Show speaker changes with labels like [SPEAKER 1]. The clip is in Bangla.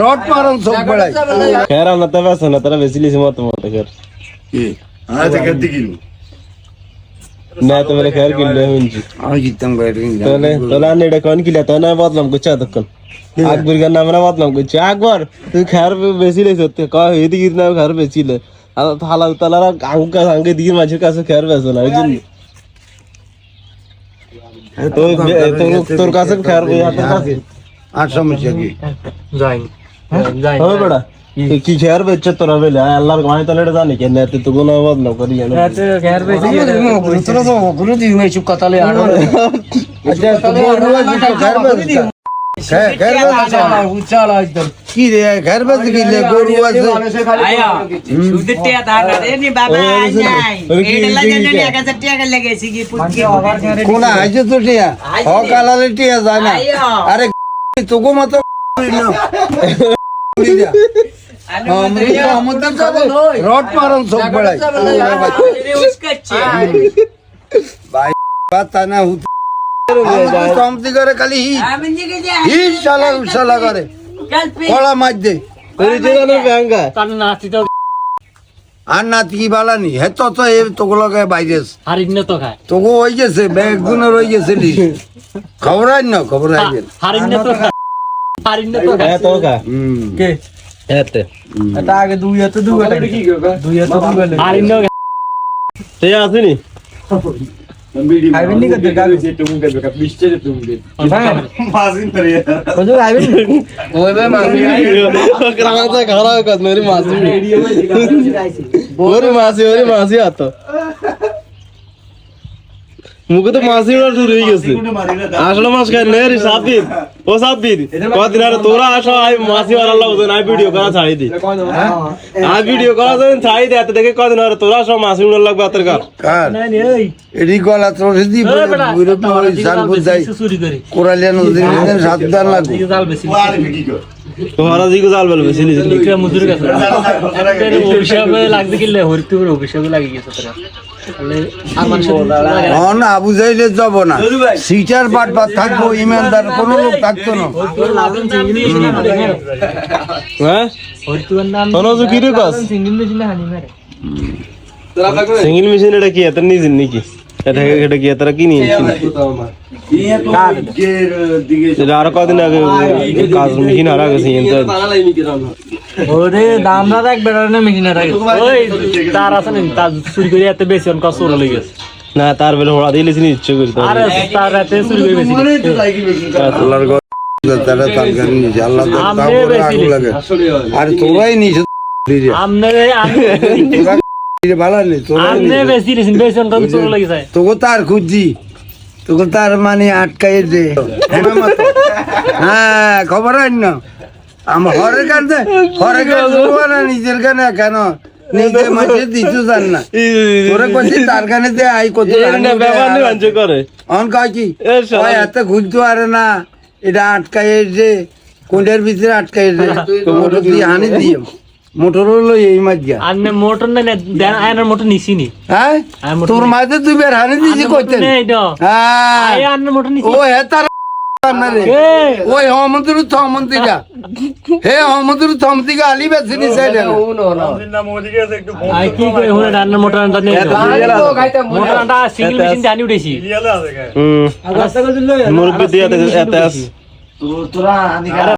[SPEAKER 1] রড মারন চোখ বেড়াই
[SPEAKER 2] খের আমরা তো বেছো না তারা বেশি লিছি মতো মতো খের না তো মেরে খের কিনলে হুঁজি
[SPEAKER 1] আমি জিততাম গাড়ি
[SPEAKER 2] তাহলে তাহলে আমি এটা কোন কিলা তো না বদলাম করছে এতক্ষণ আকবর গান আমরা বদলাম করছে আকবর তুই খের বেশি লেছ কয় এদিকে না খের বেশি লে আর হালাল তালারা আঙ্কা আঙ্কে দিকে মাঝের কাছে খের বেছো না ওই জন্য তো তোর- তোর কাছে খের তোর কাছে
[SPEAKER 1] আর সমস্যা কি?
[SPEAKER 3] যাই যাই
[SPEAKER 2] হবে তুই কি খেয়ার বেচছে তোরা বেলে? আল্লাহর গায়ে তাহলে এটা জানি কেন তুই তো কোনো বদলাম করি জানো।
[SPEAKER 3] এতে
[SPEAKER 1] তোরা তো চুপ কথা লই আনো আচ্ছা তো আছে তো হ্যাঁ কি রে কি লে গরু আছে?
[SPEAKER 4] আয়া টিয়া ধার রে নি বাবা আই
[SPEAKER 2] বুঝলি?
[SPEAKER 4] নাই
[SPEAKER 2] ওই কি-
[SPEAKER 4] এটা লাগে
[SPEAKER 2] কি-
[SPEAKER 4] নি 1000 টাকা লেগেছি কি পুটকি
[SPEAKER 1] আইছে তো টিয়া? হ টিয়া যায় না। আরে তোকে মত রড মারন চোখ বেড়াই
[SPEAKER 4] উস্কাচ্ছে
[SPEAKER 1] ভাই পাতা না হুত কমতি করে খালি হি
[SPEAKER 4] আমি দিকে যে
[SPEAKER 1] হি শালা উশালা করে আর নাতি কি বালানি? হে তো তো এ তোগুলোকে বাইরেস।
[SPEAKER 3] হারিন না তো খায়।
[SPEAKER 1] তোকে হয়ে গেছে ব্যাগগুলো রয়ে গেছে লি। খবর আই না খবর আই গেল।
[SPEAKER 3] হারিন না তো খায়। হারিন না তো খায়।
[SPEAKER 2] হ্যাঁ তো কা
[SPEAKER 1] হুম।
[SPEAKER 3] কে?
[SPEAKER 2] এতে
[SPEAKER 3] এটা আগে দুই হাতে দুই হাতে দুই হাতে দুই হাতে হারিন না?
[SPEAKER 2] আসিনি
[SPEAKER 3] নি ওই
[SPEAKER 2] খারাপ কাজ মেরি ওরে মাসি ওরে মাসি আত মুখে তো মাসি ওরা শুরু হয়ে গেছে। আসলে মাস খাই নে রে সাবির ও সাবির কদিন আরে তোরা আসো আই মাসি আর আল্লাহ ওদের আই ভিডিও করা ছাড়ি দি। আই ভিডিও করা যখন ছাড়ি দে এত দেখে কদিন আরে তোরা সব মাসি উনার লাগবে আতের কার
[SPEAKER 1] কার?
[SPEAKER 3] না নি এই।
[SPEAKER 1] এডি গলা তোরে দি বুড়ো পুরো জানব যাই
[SPEAKER 3] চুরি করে।
[SPEAKER 1] কোরালিয়া নদীর সাবধান লাগবে
[SPEAKER 3] জাল বেশি
[SPEAKER 2] তোমারা দিকে জাল বেলবে সিলি
[SPEAKER 3] লিখে মজুরি কাছে। অভিশাপে লাগতে গেলে হরিপুর অভিশাপে লাগি গেছে তোরা।
[SPEAKER 1] যাব না। সিটার বাট বাট থাকব ইমানদার কোন লোক থাকতো না।
[SPEAKER 2] হ্যাঁ।
[SPEAKER 3] সিঙ্গেল মেশিন
[SPEAKER 2] এটা কি এত নিজের নাকি? এটা এটা কি এতটা কি নিয়েছিল এটা আরও কদিন আগে কাজ মেশিন হারা গেছে
[SPEAKER 3] ওরে দাম না রাখ বেড়া না মেশিনে রাখ ওই তার আছে না তার চুরি করে এত বেশি অন কষ্ট হয়ে গেছে।
[SPEAKER 2] না তার বেলা হোড়া দিয়ে লিখে ইচ্ছে করি তো।
[SPEAKER 3] আরে তার রাতে চুরি করে বেশি।
[SPEAKER 1] আল্লাহর ঘর তারা তরকারি নিয়েছে। আল্লাহ তো
[SPEAKER 3] আমনে
[SPEAKER 1] আগুন লাগে। আর তোরাই নিয়েছে
[SPEAKER 3] আমনে
[SPEAKER 1] ভালো নেই
[SPEAKER 3] বেশি বেশি যায়।
[SPEAKER 1] তোকে তার খুঁজছি তোকে তার মানে আটকাই দে। হ্যাঁ খবর আন না। নিজের কানে কেন? নিজে মাঝে দিছু জান না। তোরা কইছি তার কানে দে আই কত
[SPEAKER 2] ব্যাপার নেই বাঞ্চ করে।
[SPEAKER 1] অন কয় কি? ওই এত না। এটা আটকাই যে কোনটার ভিতরে আটকাই যে মোটর দিয়ে হানি দিয়ে মোটর হলো এই মাছ গিয়া
[SPEAKER 3] আন্নে মোটর না দেন আয়নার মোটর নিছি নি।
[SPEAKER 1] হ্যাঁ? তোর মাঝে তুই বের হানি দিয়েছি কইতেন।
[SPEAKER 3] নেই তো
[SPEAKER 1] হ্যাঁ।
[SPEAKER 3] আয় মোটর নিছি।
[SPEAKER 1] ও হে তার রে।
[SPEAKER 3] এ
[SPEAKER 1] ওই হমন্তুর থমন্তিকা হে হমন্তুর থমতিকা আলি বেসিনি সাইডে।
[SPEAKER 3] আই কি কই হুনে রান্নার মোটর আনটা নেই মোটর আনটা সিঙ্গেল মেশিন জানি উঠেছি।
[SPEAKER 2] হুম। মুরব্বী দিয়ে এত